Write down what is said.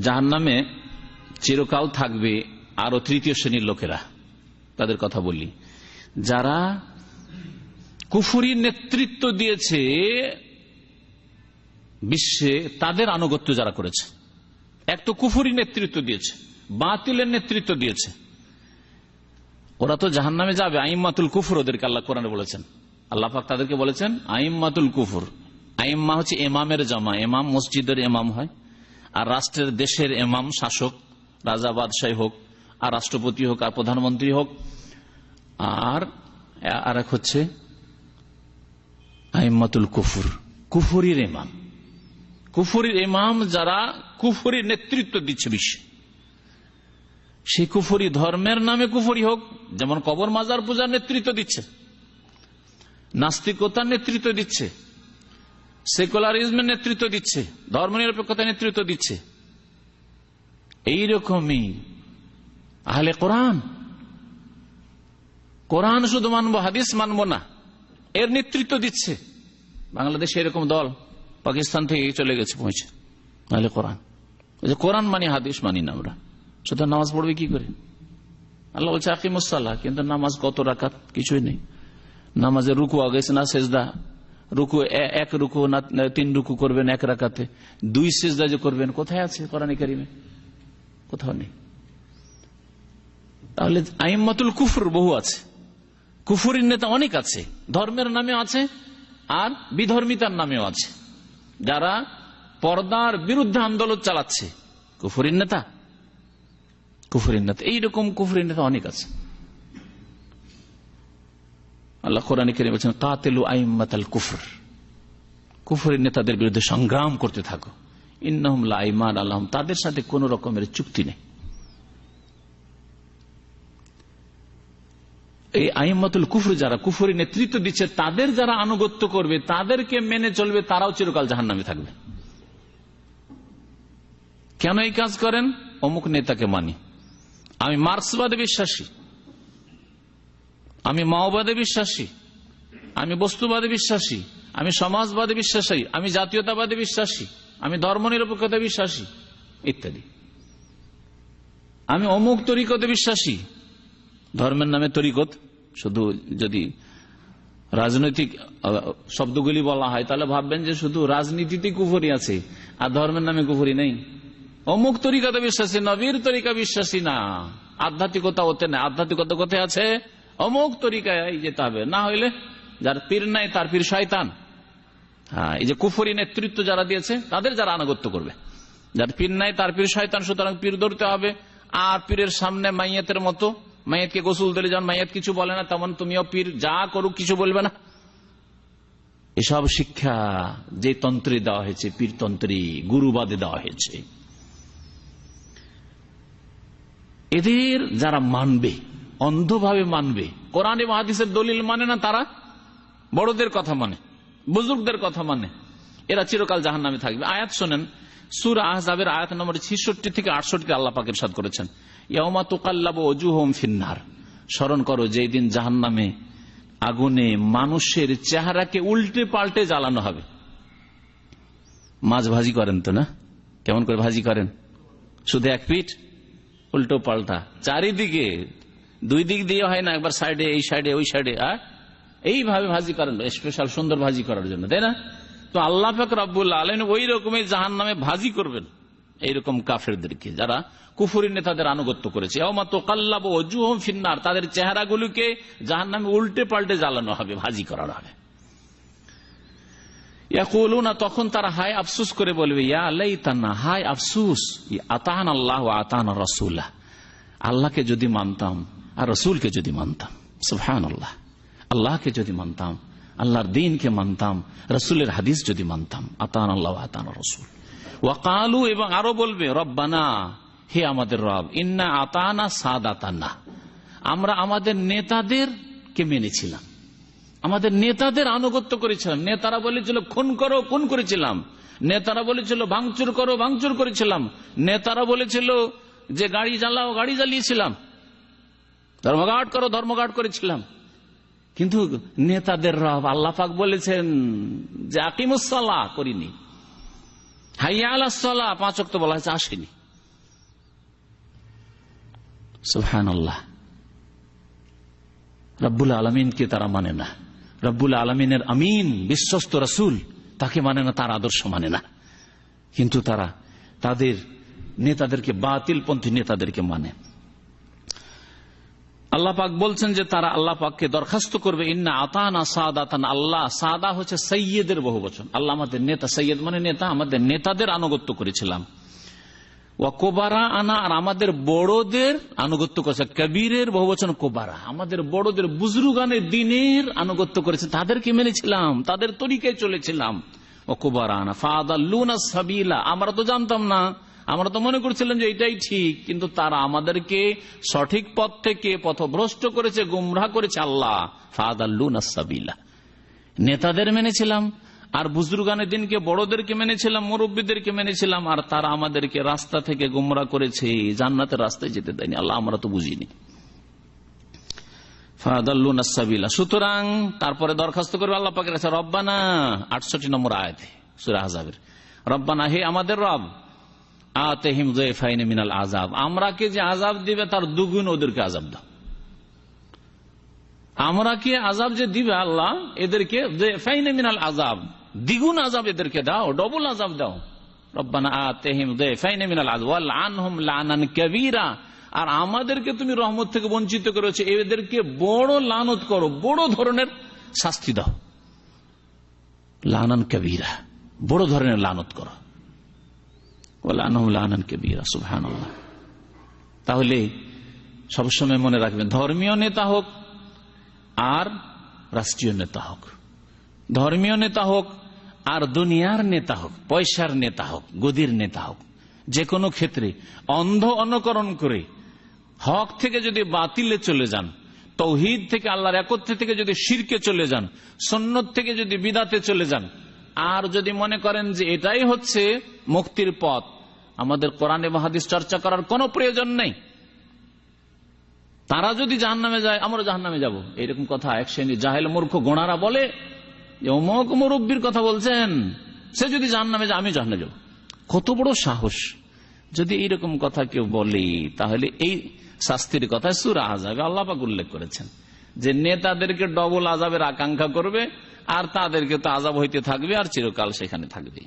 জাহান নামে চিরকাল থাকবে আরও তৃতীয় শ্রেণির লোকেরা। তাদের কথা বলি। যারা কুফুরি নেতৃত্ব দিয়েছে, বিশ্বে তাদের আনুগত্য যারা করেছে। এক তো কুফুরি নেতৃত্ব দিয়েছে, বাতিলের নেতৃত্ব দিয়েছে। ওরা তো জাহান নামে যাবে, আইম্মাতুল কুফুর ওদেরকে আল্লাহ কোরআনে বলেছেন। আল্লাহ পাক তাদেরকে বলেছেন, আইম্মাতুল কুফুর। আইম্মা হচ্ছে এমামের জামা এমাম মসজিদের এমাম হয়। আর রাষ্ট্রের দেশের এমাম শাসক, রাজা, বাদশাহ হোক, আর রাষ্ট্রপতি হোক, আর প্রধানমন্ত্রী হোক, আর আর এক হচ্ছে আইম্মাতুল কুফুর, কুফুরির এমাম কুফুরির এমাম যারা কুফুরির নেতৃত্ব দিচ্ছে বিশ্বে। সেই কুফুরি ধর্মের নামে কুফুরি হোক, যেমন কবর মাজার পূজার নেতৃত্ব দিচ্ছে, নাস্তিকতার নেতৃত্ব দিচ্ছে সেকুলারিজমের নেতৃত্ব দিচ্ছে, ধর্ম নিরপেক্ষতার নেতৃত্ব দিচ্ছে। এইরকমই আহলে কোরআন। কোরআন শুধু মানবো, হাদিস মানবো না, এর নেতৃত্ব দিচ্ছে। বাংলাদেশে এরকম দল পাকিস্তান থেকে চলে গেছে, পৌঁছে। নাহলে কোরআন। কোরআন মানি, হাদিস মানি না আমরা। শুধু নামাজ পড়বে কি করে? আল্লাহ বলছে আকিমুসাল্লাহ কিন্তু নামাজ কত রাখাত কিছুই নেই। নামাজের রুকু আগেছে না, সেজদা। রুকু এক রুকু না তিন রুকু করবেন এক রাখাতে দুই সেজদা যে করবেন, কোথায় আছে কোরআন কারিমে? কোথাও নেই। তাহলে আইম্মাতুল কুফর বহু আছে। কুফুরির নেতা অনেক আছে। ধর্মের নামে আছে, আর বিধর্মিতার নামেও আছে। যারা পর্দার বিরুদ্ধে আন্দোলন চালাচ্ছে। কুফুরের নেতা? কুফুরির নেতা। এইরকম কুফুরের নেতা অনেক আছে। আল্লাহ কোরআন কেন বলছেন, কাতেলু আইমাতাল কুফর। কুফুরের নেতাদের বিরুদ্ধে সংগ্রাম করতে থাকো। ইন্নাহুমলা আইমান আল্লাহ তাদের সাথে কোন রকমের চুক্তি নেই। এই আইমাতুল কুফর যারা কুফুরি নেতৃত্ব দিচ্ছে, তাদের যারা আনুগত্য করবে, তাদেরকে মেনে চলবে, তারাও চিরকাল জাহান নামে থাকবে। কেন এই কাজ করেন? অমুক নেতাকে মানি। আমি মার্ক্সবাদে বিশ্বাসী। আমি মাওবাদে বিশ্বাসী, আমি বস্তুবাদে বিশ্বাসী, আমি সমাজবাদে বিশ্বাসী, আমি জাতীয়তাবাদে বিশ্বাসী, আমি ধর্ম নিরপেক্ষতা বিশ্বাসী, ইত্যাদি। আমি অমুক তরিকতে বিশ্বাসী, ধর্মের নামে তরিকত, শুধু যদি রাজনৈতিক শব্দগুলি বলা হয়, তাহলে ভাববেন যে শুধু রাজনীতিতে কুফরি আছে, আর ধর্মের নামে কুফরি নেই। অমুক তরিকাতে বিশ্বাসী, নবীর তরিকা বিশ্বাসী না। আধ্যাত্মিকতা ওতে না আধ্যাত্মিকতা কোথায় আছে? অমুক তরিকায় যেতে হবে না হইলে যার পীর নাই, তার পীর শয়তান। হ্যাঁ এই যে কুফরি নেতৃত্ব যারা দিয়েছে, তাদের যারা আনুগত্য করবে। যার পীর নাই, তার পীর শয়তান, সুতরাং পীর ধরতে হবে। আর পীরের সামনে মাইয়াতের মতো, মাইয়াতকে গোসল দিলে যেমন মাইয়াত কিছু বলে না, তেমন তুমিও পীর, যা করুক কিছু বলবে না। এসব শিক্ষা যে তন্ত্রে দেওয়া হয়েছে পীরতন্ত্রী গুরুবাদে দেওয়া হয়েছে। এদের যারা মানবে অন্ধভাবে মানবে। কোরআন মহাদিসের দলিল মানে না তারা? বড়দের কথা মানে বুজুর্গদের কথা মানে। এরা চিরকাল জাহান নামে থাকবে। আয়াত শোনেন, সুর আহজাবের আয়াত নম্বর ছিষট্টি থেকে আটষট্টি আল্লাহ পাকের সাদ করেছেন ইয়মা তোকাল্লাব অজু হোম ফিন্নার। স্মরণ করো, যেই দিন জাহান নামে আগুনে মানুষের চেহারাকে উল্টে পাল্টে জ্বালানো হবে। মাছ ভাজি করেন তো না? কেমন করে ভাজি করেন? শুধু এক পিঠ? উল্টো পাল্টা। চারিদিকে দুই দিক দিয়ে হয় না, একবার সাইডে এই সাইডে ওই সাইডে আর এইভাবে ভাজি করেন স্পেশাল সুন্দর ভাজি করার জন্য, তাই না? তো আল্লাহ ফাক রাবুল্লাহ আলম ওই রকমের জাহান নামে ভাজি করবেন, এইরকম কাফেরদেরকে, যারা কুফুরি নেতাদের আনুগত্য করেছে। ফিন্নার, তাদের চেহারাগুলিকে জাহান নামে উল্টে পাল্টে জ্বালানো হবে, ভাজি করানো হবে। না তখন তারা হায় আফসুস করে বলবে, ইয়া আল্লাহ তান্না হায় আফসুস আতান আল্লাহ আতান রসুল্লাহ আল্লাহকে যদি মানতাম আর রসুলকে যদি মানতাম সুফহান আল্লাহ আল্লাহকে যদি মানতাম, আল্লাহর দিনকে মানতাম, রসুলের হাদিস যদি মানতাম আতান আল্লাহ আতান রসুল। ওয়াকালু এবং আরও বলবে, রব্বানা, হে আমাদের রব, ইন্না আতানা সাদ আতানা আমরা আমাদের নেতাদের কে মেনেছিলাম। আমাদের নেতাদের আনুগত্য করেছিলাম। নেতারা বলেছিল, খুন করো, খুন করেছিলাম। নেতারা বলেছিল, ভাঙচুর করো, ভাঙচুর করেছিলাম। নেতারা বলেছিল যে, গাড়ি জ্বালাও, গাড়ি জ্বালিয়েছিলাম। ধর্মঘাট করো, ধর্মঘাট করেছিলাম। কিন্তু নেতাদের রব আল্লাপাক বলেছেন যে আকিমুসাল্লাহ করিনি। হাইয়া বলা হয়েছে, আসেনি। রব্বুল আলমিনকে তারা মানে না। রব্বুল আলমিনের আমিন, বিশ্বস্ত রসুল, তাকে মানে না, তার আদর্শ মানে না। কিন্তু তারা তাদের নেতাদেরকে, বাতিলপন্থী নেতাদেরকে মানে। আল্লাহ পাক বলছেন যে তারা আল্লাহ পাককে দরখাস্ত করবে, ইন্না আতানা সাদাতান আল্লাহ। সাদা হচ্ছে সৈয়দের বহু বচন। আল্লাহ আমাদের নেতা, সৈয়দ মানে নেতা, আমাদের নেতাদের আনুগত্য করেছিলাম। কোবারা আনা, আর আমাদের বড়দের আনুগত্য করেছে। কবিরের বহু বচন কোবারা। আমাদের বড়দের বুজরুগানের দিনের আনুগত্য করেছে। তাদেরকে মেনেছিলাম, তাদের তরিকায় চলেছিলাম। ও কোবারা আনা, ফাদাল্লুনা সাবিলা। আমরা তো জানতাম না। আমরা তো মনে করছিলাম যে এটাই ঠিক, কিন্তু তারা আমাদেরকে সঠিক পথ থেকে পথভ্রষ্ট করেছে, গুমরাহ করেছে, আল্লাহ। ফাদাল্লুনা সাবিলা। নেতাদের মেনেছিলাম, আর বুজরুগানের দিনকে বড়দেরকে মেনেছিলাম, মুরব্বীদেরকে মেনেছিলাম, আর তারা আমাদেরকে রাস্তা থেকে গুমরা করেছে, জান্নাতের রাস্তায় যেতে দেয়নি। আল্লাহ, আমরা তো বুঝিনি। ফাদাল্লুনাসাবিলা সুতরাং তারপরে দরখাস্ত করবে আল্লাহ পাকের রব্বানা, আটষট্টি নম্বর আয়াতে, সুরা আজাবের রব্বানা, হে আমাদের রব আতেহিম জয়ফাইনে মিনাল আজাব আমরাকে যে আজাব দিবে, তার দুগুণ ওদেরকে আজাব দাও। আজাব যে দিবে, আল্লাহ, এদেরকে ফাইনে মিনাল আজাব দ্বিগুণ আজাব এদেরকে দাও, ডবল আজাব দাও। আর আমাদেরকে তুমি রহমত থেকে বঞ্চিত করেছ, এদেরকে বড় লানত করো, বড় ধরনের শাস্তি দাও। লানান কবিরা, বড় ধরনের লানত করো। তাহলে সবসময় মনে রাখবেন, ধর্মীয় নেতা হোক আর রাষ্ট্রীয় নেতা হোক। ধর্মীয় নেতা হোক আর দুনিয়ার নেতা হোক, পয়সার নেতা হোক, গদির নেতা হোক যে কোনো ক্ষেত্রে অন্ধ অনুকরণ করে হক থেকে যদি বাতিলে চলে যান, তৌহিদ থেকে আল্লাহর একত্রে থেকে যদি শিরকে চলে যান সন্ন্যত থেকে যদি বিদাতে চলে যান আর যদি মনে করেন যে এটাই হচ্ছে মুক্তির পথ, আমাদের কোরআনে বাহাদিস চর্চা করার কোনো প্রয়োজন নেই। তারা যদি জাহান নামে যায় আমরা জাহান নামে যাব। এরকম কথা এক শ্রেণি জাহেল মূর্খ গোনারা বলে অমক মুরব্বীর কথা বলছেন, সে যদি জাহান নামে যায় আমি জাহানে যাব। কত বড় সাহস। যদি এইরকম কথা কেউ বলে, তাহলে এই শাস্তির কথা সুরা আজাবে আল্লাপাক উল্লেখ করেছেন। যে নেতাদেরকে ডবল আজাবের আকাঙ্ক্ষা করবে আর তাদেরকে তো আজাব হইতে থাকবে আর চিরকাল সেখানে থাকবে।